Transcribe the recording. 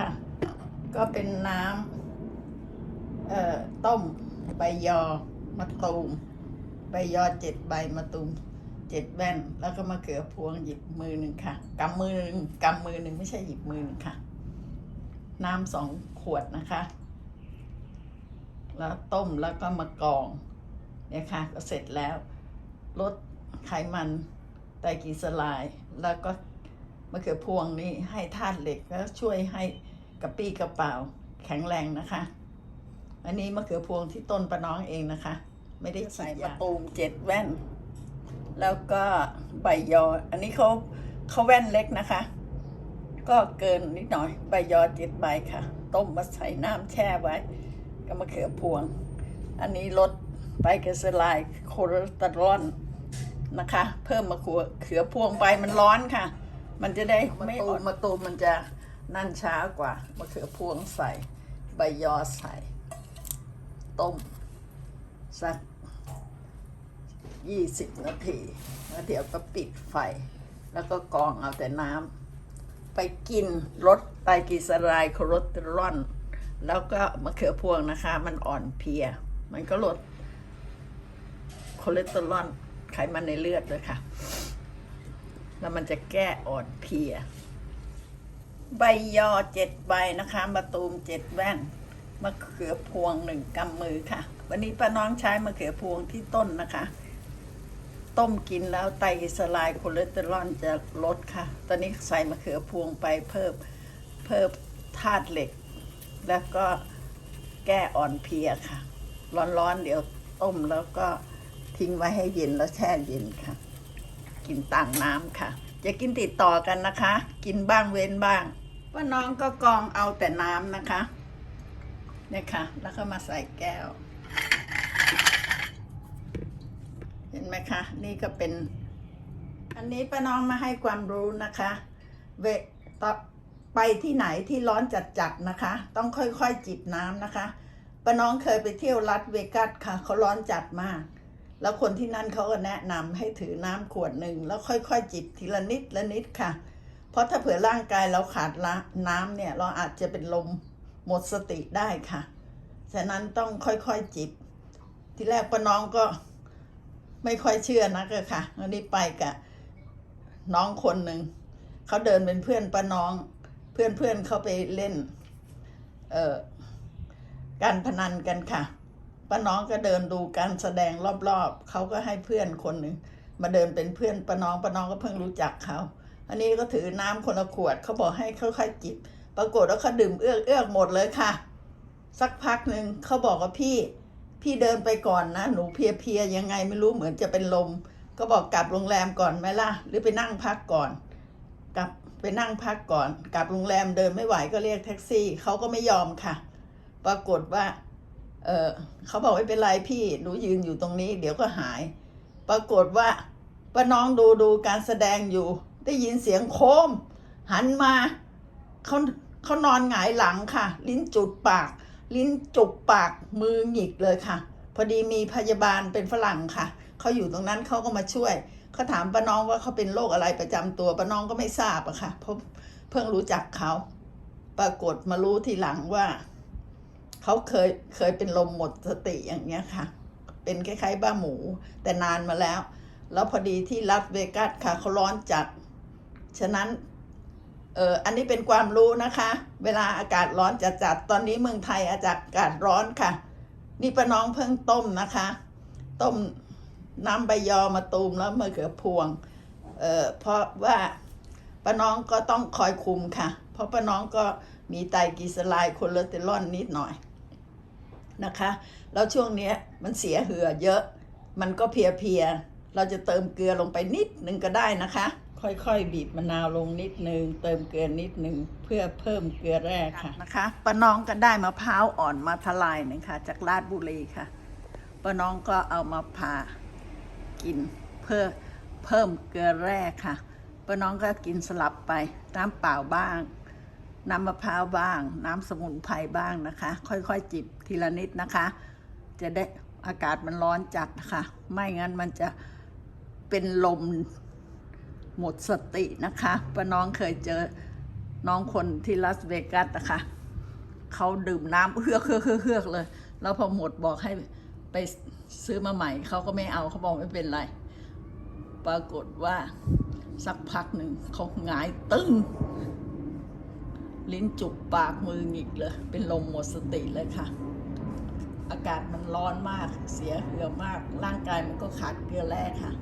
ค่ะ ก็เป็นน้ำเอ่อต้มใบยอมะตูมใบยอเจ็ดใบมะตูมเจ็ดแว่น แล้วก็มะเขือพวงหยิบมือหนึ่งค่ะกำมือหนึ่งกำมือหนึ่งไม่ใช่หยิบมือหนึ่งค่ะ น้ำสองขวดนะคะ แล้วต้มแล้วก็มากรองเนี่ยค่ะ ก็เสร็จแล้วลดไขมันไตรกลีเซอไรด์แล้วก็มะเขือพวงนี่ให้ธาตุเหล็กแล้วช่วยให้ กระปี้กระเป๋าแข็งแรงนะคะ อันนี้มะเขือพวงที่ต้นประน้องเองนะคะ ไม่ได้ใส่มะตูมเจ็ดแว่น แล้วก็ใบยอ อันนี้เขาเขาแว่นเล็กนะคะ ก็เกินนิดหน่อย ใบยอเจ็ดใบค่ะ ต้มมาใส่น้ำแช่ไว้ก็มะเขือพวง อันนี้ลดไตรกลีเซอไรด์โคเลสเตอรอลนะคะ เพิ่มมะเขือเขือพวงไปมันร้อนค่ะ มันจะได้ไม่อ่อนมะตูมมันจะ นั่นช้ากว่ามะเขือพวงใส่ ใบยอใส่ ต้ม สักยี่สิบนาที แล้วเดี๋ยวก็ปิดไฟ แล้วก็กองเอาแต่น้ำไปกินลดไตรกลีเซอไรด์โคเลสเตอรอลแล้วก็มะเขือพวงนะคะ มันอ่อนเพลีย มันก็ลดคอเลสเตอรอลไขมันในเลือดเลยค่ะ แล้วมันจะแก้อ่อนเพลีย ใบยอเจ็ดใบนะคะมะตูมเจ็ดแว่นมะเขือพวงหนึ่งกำมือค่ะ วันนี้ป้าน้องใช้มะเขือพวงที่ต้นนะคะ ต้มกินแล้วไตรกลีเซอไรด์คอเลสเตอรอลจะลดค่ะ ตอนนี้ใส่มะเขือพวงไปเพิ่มเพิ่มธาตุเหล็ก แล้วก็แก้อ่อนเพลียค่ะ ร้อนๆเดี๋ยวต้มแล้วก็ทิ้งไว้ให้เย็นแล้วแช่เย็นค่ะ กินต่างน้ำค่ะ จะกินติดต่อกันนะคะ กินบ้างเว้นบ้าง ว่าน้องก็กรองเอาแต่น้ำนะคะเนี่ยค่ะ แล้วก็มาใส่แก้ว เห็นไหมคะ นี่ก็เป็น อันนี้ป้าน้องมาให้ความรู้นะคะ เวต่อไปที่ไหนที่ร้อนจัดๆนะคะ ต้องค่อยๆจิบน้ำนะคะป้าน้องเคยไปเที่ยวรัสเวกัสค่ะ เขาร้อนจัดมาก แล้วคนที่นั่นเขาก็แนะนำให้ถือน้ำขวดหนึ่งแล้วค่อยๆจิบทีละนิดละนิดค่ะ เพราะถ้าเผื่อร่างกายเราขาดละน้ำเนี่ย เราอาจจะเป็นลมหมดสติได้ค่ะ ฉะนั้นต้องค่อยๆจิบ ที่แรกป้าน้องก็ไม่ค่อยเชื่อนักอะค่ะวันนี้ไปกับน้องคนหนึ่ง เขาเดินเป็นเพื่อนป้าน้อง เพื่อนเพื่อนๆเขาไปเล่น เอ่อ การพนันกันค่ะ ป้าน้องก็เดินดูการแสดงรอบๆ เขาก็ให้เพื่อนคนหนึ่งมาเดินเป็นเพื่อนป้าน้องป้าน้องก็เพิ่งรู้จักเขา อันนี้ก็ถือน้ำคนละขวดเขาบอกให้ค่อยๆจิบ ปรากฏว่าเขาดื่มเอื้อกเอื้อกหมดเลยค่ะ สักพักหนึ่งเขาบอกว่าพี่ พี่เดินไปก่อนนะหนูเพลียๆยังไงไม่รู้เหมือนจะเป็นลม ก็บอกกลับโรงแรมก่อนไหมล่ะ หรือไปนั่งพักก่อน กลับไปนั่งพักก่อน กลับโรงแรมเดินไม่ไหวก็เรียกแท็กซี่เขาก็ไม่ยอมค่ะ ปรากฏว่า เออเขาบอกไม่เป็นไรพี่หนูยืนอยู่ตรงนี้ เดี๋ยวก็หาย ปรากฏว่าป้าน้องดูดูการแสดงอยู่ ได้ยินเสียงโคม หันมาเขาเขานอนหงายหลังค่ะ ลิ้นจุดปาก ลิ้นจุกปากมือหงิกเลยค่ะ พอดีมีพยาบาลเป็นฝรั่งค่ะเขาอยู่ตรงนั้นเขาก็มาช่วยเขาถามป้าน้องว่าเขาเป็นโรคอะไรประจำตัวป้าน้องก็ไม่ทราบอะค่ะเพราะเพิ่งรู้จักเขาปรากฏมารู้ทีหลังว่าเขาเคยเคยเป็นลมหมดสติอย่างเงี้ยค่ะ เป็นคล้ายๆบ้าหมูแต่นานมาแล้ว แล้วพอดีที่ลัสเวกัสค่ะเขาร้อนจัด ฉะนั้นเอออันนี้เป็นความรู้นะคะ เวลาอากาศร้อนจัดๆตอนนี้เมืองไทยอากาศอากาศร้อนค่ะ นี่ป้าน้องเพิ่งต้มนะคะ ต้มน้ำใบยอมาตูมแล้วมะเขือพวงเอ่อเพราะว่าป้าน้องก็ต้องคอยคุมค่ะ เพราะป้าน้องก็มีไตรกลีเซอไรด์คอเลสเตอรอลนิดหน่อยนะคะ แล้วช่วงนี้มันเสียเหือเยอะ มันก็เพลียเราจะเติมเกลือลงไปนิดนึงก็ได้นะคะ ค่อยๆ บีบมะนาวลงนิดนึง เติมเกลือนิดนึง เพื่อเพิ่มเกลือแร่ค่ะนะคะป้าน้องก็ได้มะพร้าวอ่อนมาทลายหนึ่งค่ะ จากราชบุรีค่ะป้าน้องก็เอามาผ่ากินเพื่อเพิ่มเกลือแร่ค่ะป้าน้องก็กินสลับไปน้ำเปล่าบ้าง น้ำมะพร้าวบ้าง น้ำสมุนไพรบ้างนะคะ ค่อยๆจิบทีละนิดนะคะ จะได้อากาศมันร้อนจัดนะคะไม่งั้นมันจะเป็นลม หมดสตินะคะป้าน้องเคยเจอน้องคนที่ลาสเวกัสนะคะเขาดื่มน้ำเฮือกเฮือกเฮือกเฮือกเลย แล้วพอหมดบอกให้ไปซื้อมาใหม่เขาก็ไม่เอาเขาบอกไม่เป็นไร ปรากฏว่าสักพักหนึ่งเขาหงายตึ้ง ลิ้นจุกปากมือหงิกเลย เป็นลมหมดสติเลยค่ะ อากาศมันร้อนมากเสียเหือมาก ร่างกายมันก็ขาดเกลือแร่ค่ะ